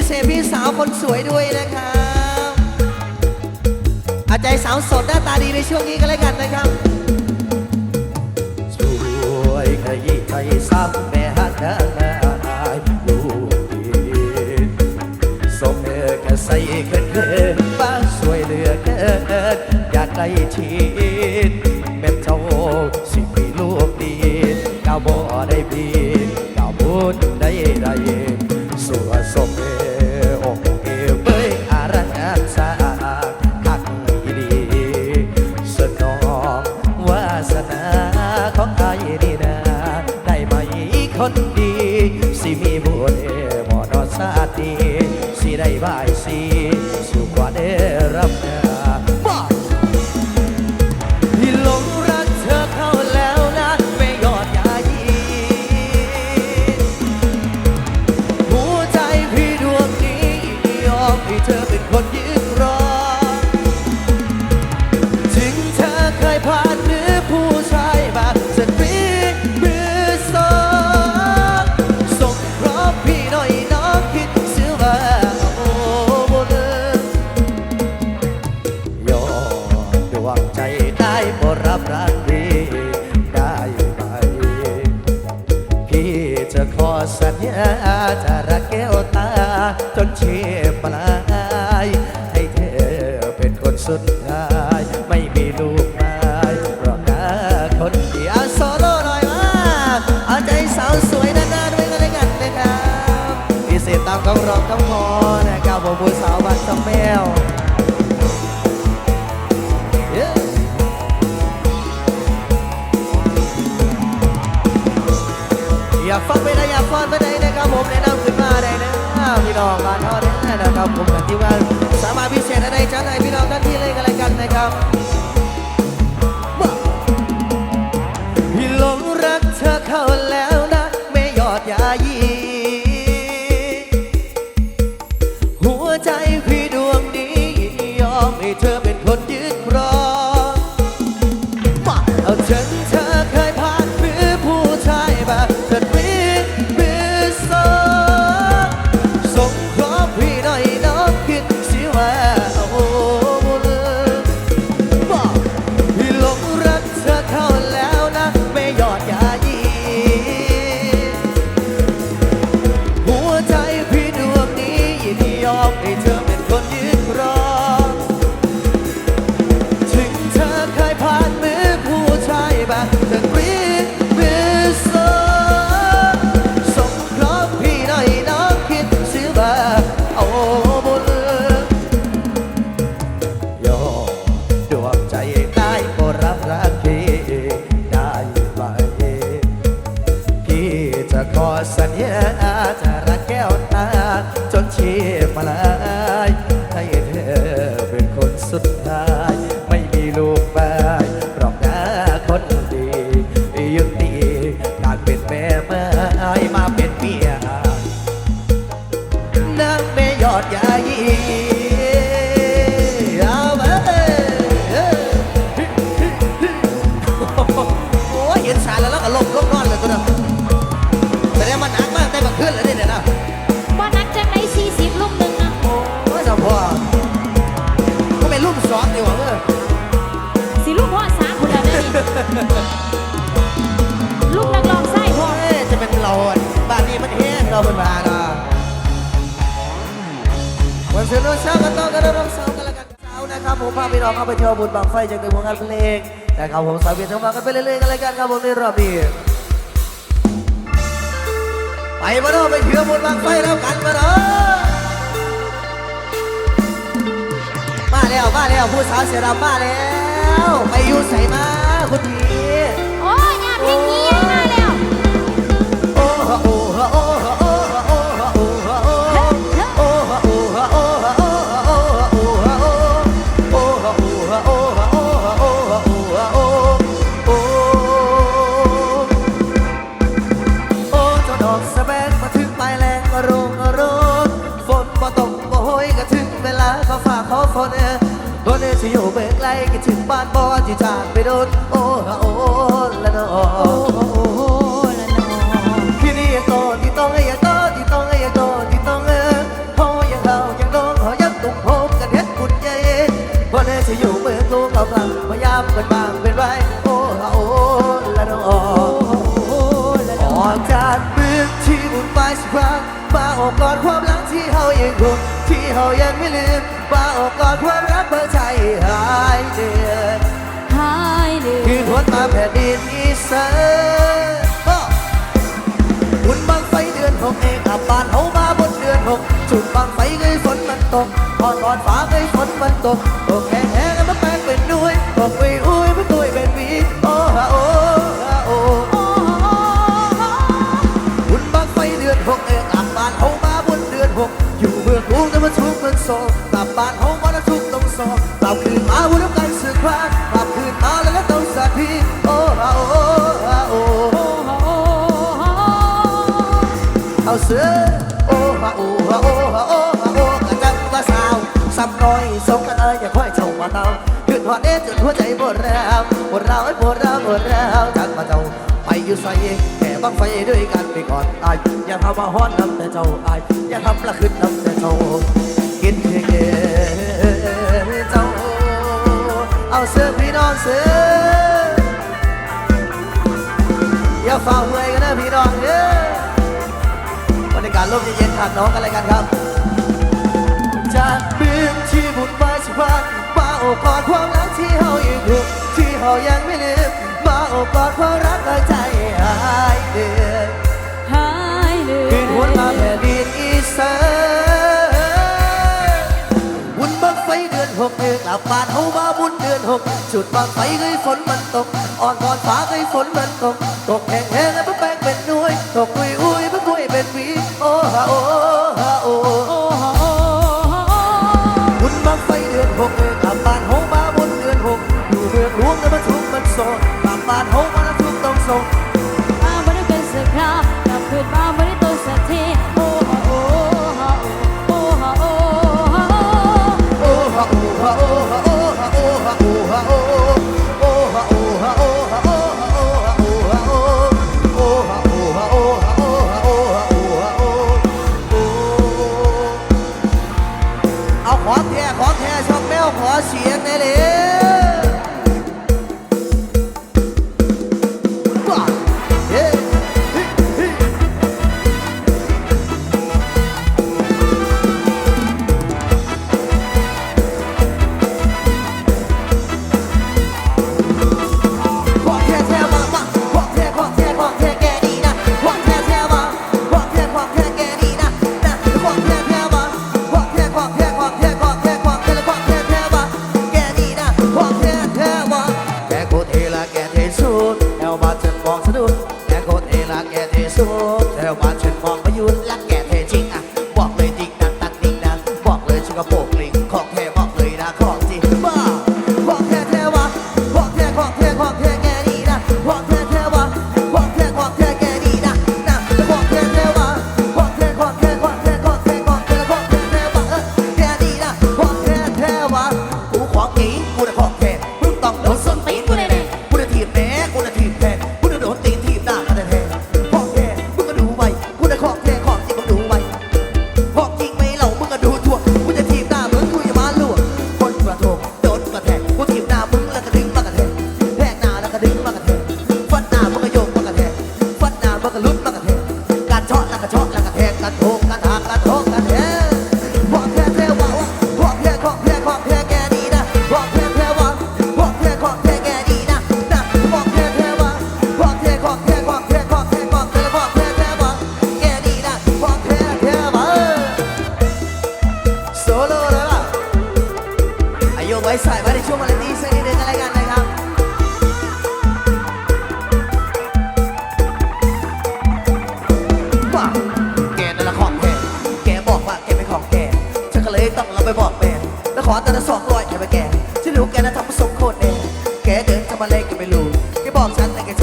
ิเศษพี่สาวคนสวยด้วยนะครับอาใจสาวสดหน้าตาดีในช่วงนี้กันแล้วกันนะครับช่วยขยี้ใจซับแม่ฮันนาลูกดีสมเออแค่ใส่เกินเกินป้าสวยเหลือเกินอยากได้ชีดแม่เจ้าสิมีลูกดีก้าวบ่ได้บีดก้าวบุญได้ได้ vai. รองต้องพอนะก้าวบ่ผู้สาวบัตดสองแมวอย่าฟังไปได้อย่าฟอนไปไหนนะครับผมแนะนำขึ้นมาได้นะพี่น้องบ้านทอดนะครับผมกันที่ว่าสามารถพิเศษอะไรจ้าไหนพี่น้องท่านที่เลยกันเขอสัญญาจะรักแก้วตาจนชีพมาลา เสียงโนชากันต่อกันรับสาวกันละกันเช้านะครับผมพาพี่น้องเข้าไปเที่ยวบุญบางไฟจากตึกวงงานเพลงนะครับผมสาวเบียร์ทั้งมากันไปเรื่อยๆกันเลยกันครับผมในรอบนี้ไปมาเนาะไปเที่ยวบุญบางไฟแล้วกันมาเนาะมาแล้วมาแล้วผู้สาวเสียรำมาแล้ว ไปอยู่ใส่มาคุณพี่ มาขอฝนเออโดนเอสิอยู่เบิกไกลคิดถึงบ้านบอที่จากไปโดนโอ้ละนอโอ้ละนอที่นี่ยังโตที่ต้องยังโตที่ต้องยังโตที่ต้องเออพ่อยังเรายังน้องเขายังตุ้มโฮมกันเฮ็ดบุญใหญ่โดนเอสิอยู่เบิกลูกเขาพลังพยายามเป็นบางเป็นไรโอ้ละโอ้ละนออกจากมือที่บุญไปสักครั้งมาออกก่อนความหลังที่เฮายังคงที่เฮายังไม่ลืม กอดความรักเบอร์ใจหายเดือดหายเดือดคืนหวนมาแผ่นดินอีสานบุญบางไฟเดือนหกเองอับบานเฮามาบนเดือนหกจุดบางไฟเคยฝนมันตกพอตอนฟ้าเคยฝนมันตกตกแห้แห้งมัน พวกเราพวกเราไอ้พวกเราพวกเราจากมาเจ้าไปอยู่ใส่แก่บังไฟด้วยกันไปก่อนตายอย่าทำมาฮอนนำแต่เจ้าอายอย่าทำละขึ้นนำแต่เจ้ากินเก่เจ้าเอาเสื้อพี่น้องเสื้ออย่าฝ่าเมื่อยกันนะพี่น้องเด้อบรรยากาศลมเย็นๆขาดน้องกันเลยกันครับ จากเบื้องที่บุญไว้สุพรร กอดความรักที่เฮาอยู่กลุ่ที่เฮายังไม่ลืมมาอบกอดความรักลอใจหายเดือดหายเดือดคืนหวนมาแผ่นดินอีสานบุญบังไฟเดือนหกเดือนกลับบ้านเฮาบ้าบุญเดือนหกจุดบังไฟเคยฝนมันตกอ่อนก่อนฟ้าเคยฝนมันตกตกแห้งแห้งแล้วแป้งเป็นนุ้ยตกคุย ah bomb but ไม่รู้แกบอกฉันแต่ก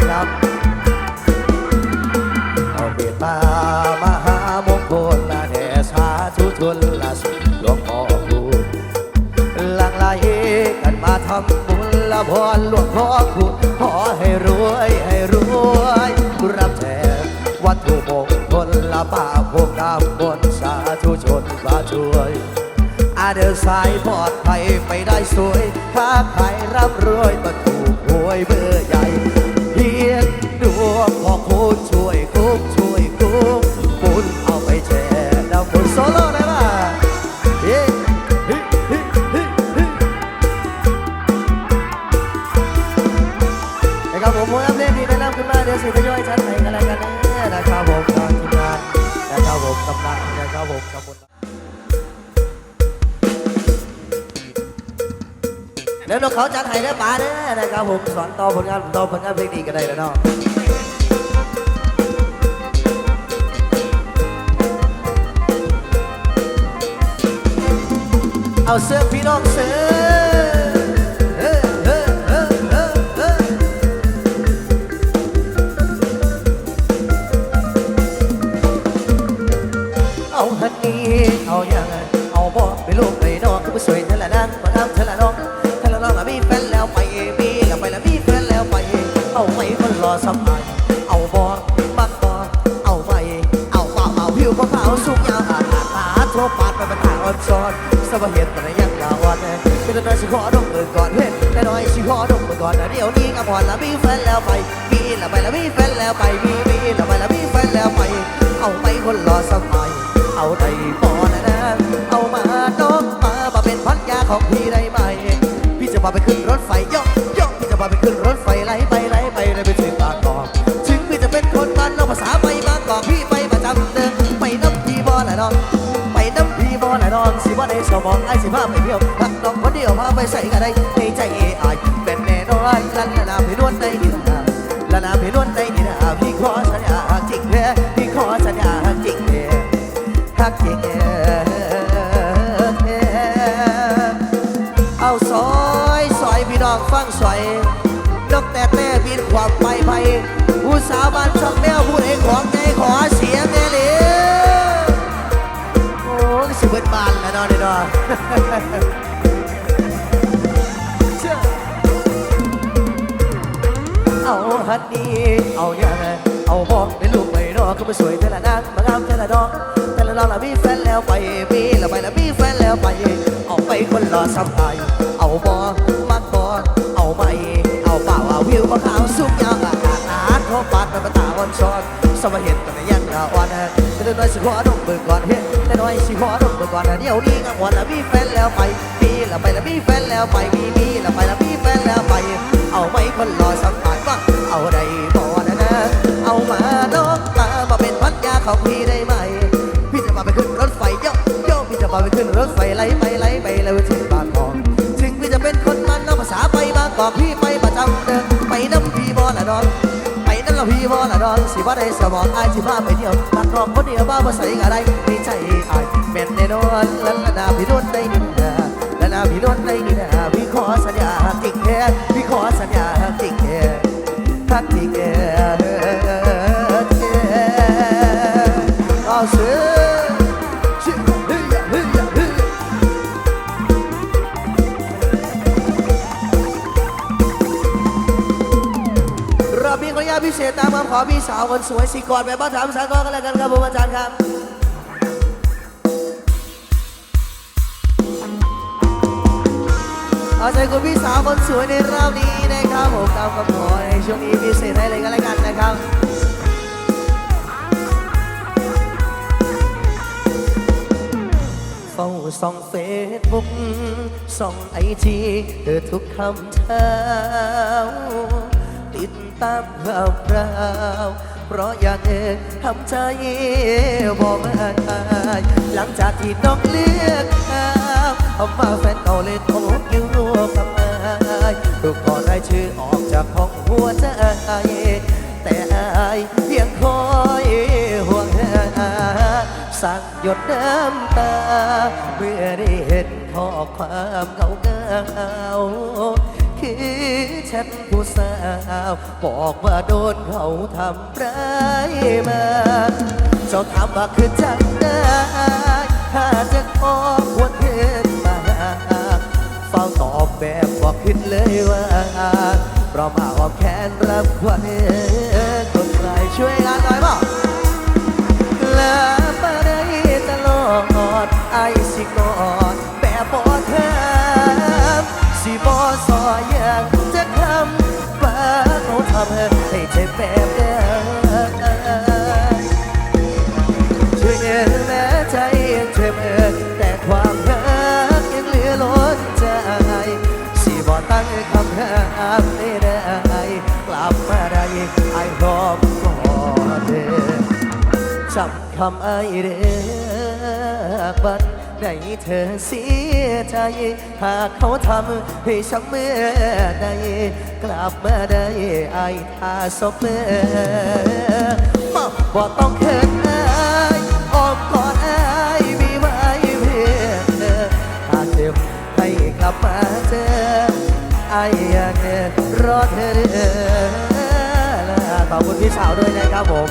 ณครับ เอาเมตตามหามงคลละแด่สาธุชนละสุหลวงพ่อคูณหลังไหลกันมาทำบุญละพรหลวงพ่อคูณขอให้รวยให้รวยรับแทนวัตถุมงคลละป่าพงกำบนสาธุชนมาช่วยอาเดินสายปลอดภัยไปได้สวยค้าขายร่ำรวยมาถูกหวยเบอร์ใหญ่ วงพอคุณช่วยคุ้มช่วยคุ้มบุญเอาไปแชร์ดาวบุญโซโล่ได้ป่ะเฮ้เฮ้เฮ้เฮ้เฮ้นะครับผมผมอัปเดตดีแนะนำขึ้นมาเดี๋ยวสิทยอยชั้นไหนกันแล้วกันนะนะครับผมทางทีมงานนะครับผมกำลังนะครับผมกำลังเดี๋ยวนกเขาจัดให้ได้ป๋าเด้อนะครับผมสอนต่อผลงานต่อผลงานเพลงดีกันได้แล้วเนาะ เอาเสื้อพี่น้องเสื้อเอาฮันนี่เอาอย่างเอาบ่ไปลูกไปน้องคือสวยเท่าละนั้นมาทำเท่าละน้องเท่าละน้องอะมีแฟนแล้วไปมีแล้วไปแล้วมีแฟนแล้วไป เอาไม่คนรอสบายเอาบ่มัก อนเดี๋ยวนี้ก็พอละมีแฟนแล้วไปมีแล้วไปแล้วมีแฟนแล้วไปมีมีแล้วไปแล้วมีแฟนแล้วไป เอาไม่คนรอสบายเอาได้พอนะนะเอามาน้องมามาเป็นพันยาของพี่ได้ไหมพี่จะพาไปขึ้นรถไฟย่องย่องพี่จะพาไปขึ้นรถไฟไหลไปไหลไปเลยไปถึงบางกอกถึงพี่จะเป็นคนบ้านนอกภาษาไปบางกอกพี่ไปประจำเดินไปน้ำพี่บอละน้องไปน้ำพี่บอละน้องสิว่าได้สมองไอ้สิพาไปเที่ยวพักน้องคนเดียวพาไปใส่กันได้ในใจเอไสาวบ้านช่องแมวผู้ใดของใจขอเสียงแน่เลยโอ้สิเบิดบานแล้วเนาะนี่เนาะเอเอาฮันนี่เอาอย่างเอาบอกเป็นลูกไม่รอก็มาสวยแต่ละนางมางามแต่ละดอกแต่ละดอกละมีแฟนแล้วไปมีแล้วไปแล้วมีแฟนแล้วไปเอาไปคนรอสัมภายเอาบอมักบอเอาไม่เอาเปล่าเอาวิวมาขาวสุกยาวอาหารอาหารเขา ปาดมาตาวันช้อนสมัยเห็นแต่ยังดาอ่อนนะแต่น้อยสิขอดมเบิกก่อนเฮ้แต่น้อยสิขอดมเบิกก่อนนะเดี๋ยวนี้ก็วันละมีแฟนแล้วไปมีแล้วไปแล้วมีแฟนแล้วไปมีมีแล้วไปแล้วมีแฟนแล้วไป เอาไม่คนรอสัมผัสว่าเอาได้บ่นะนะเอามาน้องมามาเป็นพันยาของพี่ได้ไหมพี่จะมาไปขึ้นรถไฟโยโยพี่จะมาไปขึ้นรถไฟไหลไปไหลไปแล้วถึงบางกอกถึงพี่จะเป็นคนมันเอาภาษาไปบางกอกพี่ไปประจำเดินไปน้ำพี่บอละดอน ไปนั่นละพี่บ่ละดอนสิบ่ได้สมองอายสิพาไปเที่ยวตัดรองคนเดียวบ้าบ่ใส่อะไรไม่ใช่อายแม่นแน่นอนแล้วนาพี่รุ่นได้นี่นดาแล้วนาพี่รุ่นได้นนี่นะพี่ขอสัญญาจริงแท้พี่ขอสัญญาจริงแท้ทักจริงแท้ เศษตามคำขอพี่สาวคนสวยสิกอดแบบบ้านถามสากลกันแล้วกันครับผมอาจารย์ครับเอาใจคุณพี่สาวคนสวยในรอบนี้นะครับผมตามคำขอในช่วงนี้พิเศษให้เลยกันแล้วกันนะครับเฝ้าส่องเฟซบุ๊กส่องไอจีเธอทุกคำเช้า ตามข่าวคราวเพราะอยากเอ่ยทำใจบอกมาตายหลังจากที่น้องเลือกข้าวเอามาแฟนเก่าเลยโทรกิ้วรัวกับอายลูกขอได้ชื่อออกจากห้องหัวใจ แต่อายเพียงคอยห่วงหาสั่งหยดน้ำตา เมื่อได้เห็นข้อความเก่าเก่า คคือฉันผู้สาวบอกว่าโดนเขาทำร้ายมาเจ้าถามว่าคือจังได้ถ้าจะขอควรขึ้นมาเฝ้าตอบแบบบอกคิดเลยว่าเพรามาหอมแขนรับควันคนใครช่วยงานหน่อยบ่ลาไปได้ตลอดไอสิกอดแบบบ่เธอ สิบอสอยังจะทำว่าเขาทำให้เจ็บแบบ จำไอเด็กบัดในเธอเสียใจ หากเขาทำให้ช้ำเมื่อใดกลับมาได้ไอ้ท่าศพเมื่อบอกต้องเขินไอ้อ้อมกอดไอ้มีไว้เพื่อหากเจ็บให้กลับมาเจอไอ้ยังรอเธอเด้อ ขอบคุณพี่สาวด้วยนะครับผม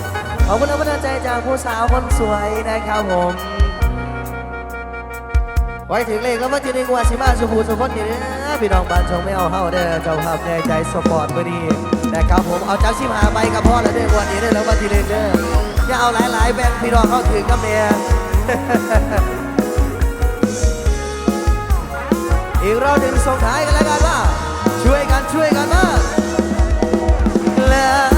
ขอบคุณแรงบันดาลใจจากผู้สาวคนสวยนะครับผม ไว้ถึงเลขแล้วมาจะได้กว่าสิมาสุภูสุพจน์นี่เด้อพี่น้องบ้านชงไม่เอาเฮาเด้อเจ้าภาพแน่ใจสปอร์ตบ่ดีนะครับผมเอาจากสิมาใบกับพ่อแล้วเด้อวันนี้เด้อแล้วมาทีเลขเด้ออย่าเอาหลายๆแบ่งพี่น้องเข้าถึงกับแม่อีกรอบหนึ่งส่งท้ายกันแล้วกันว่า ช่วยกันช่วยกันว่าและไปได้ตลอ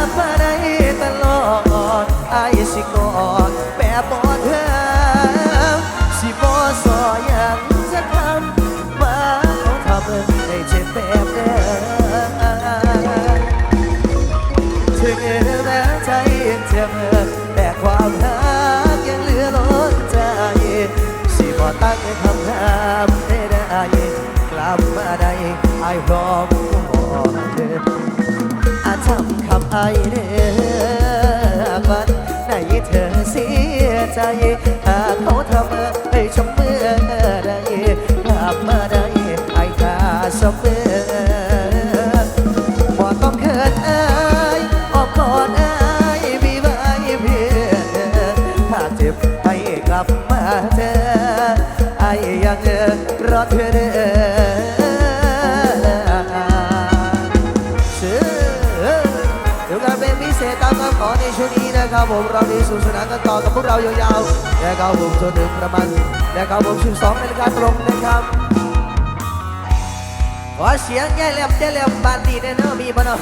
ไอ้สิกอดแบบบอเธอ สิบอสอยังจะทำว่าเขาทำให้เจ็บแบบเดิมถึงแม้ใจยังเจ็บแต่ความรักยังเหลือล้นใจ สิบ่ตั้งคำถามให้ได้กลับมาได้ไอ้พร้อมบอเธออาจำคำไอ้เด้ ครับผมเราดีสู่สนานกันต่อกับพวกเรายาวๆนะครับผมจนถึงประมาณนะครับผม12นาฬิกาตรงนะครับขอเสียงแย่เล็บแย่เล็บานดีแน่เนอนมีปะเนาะ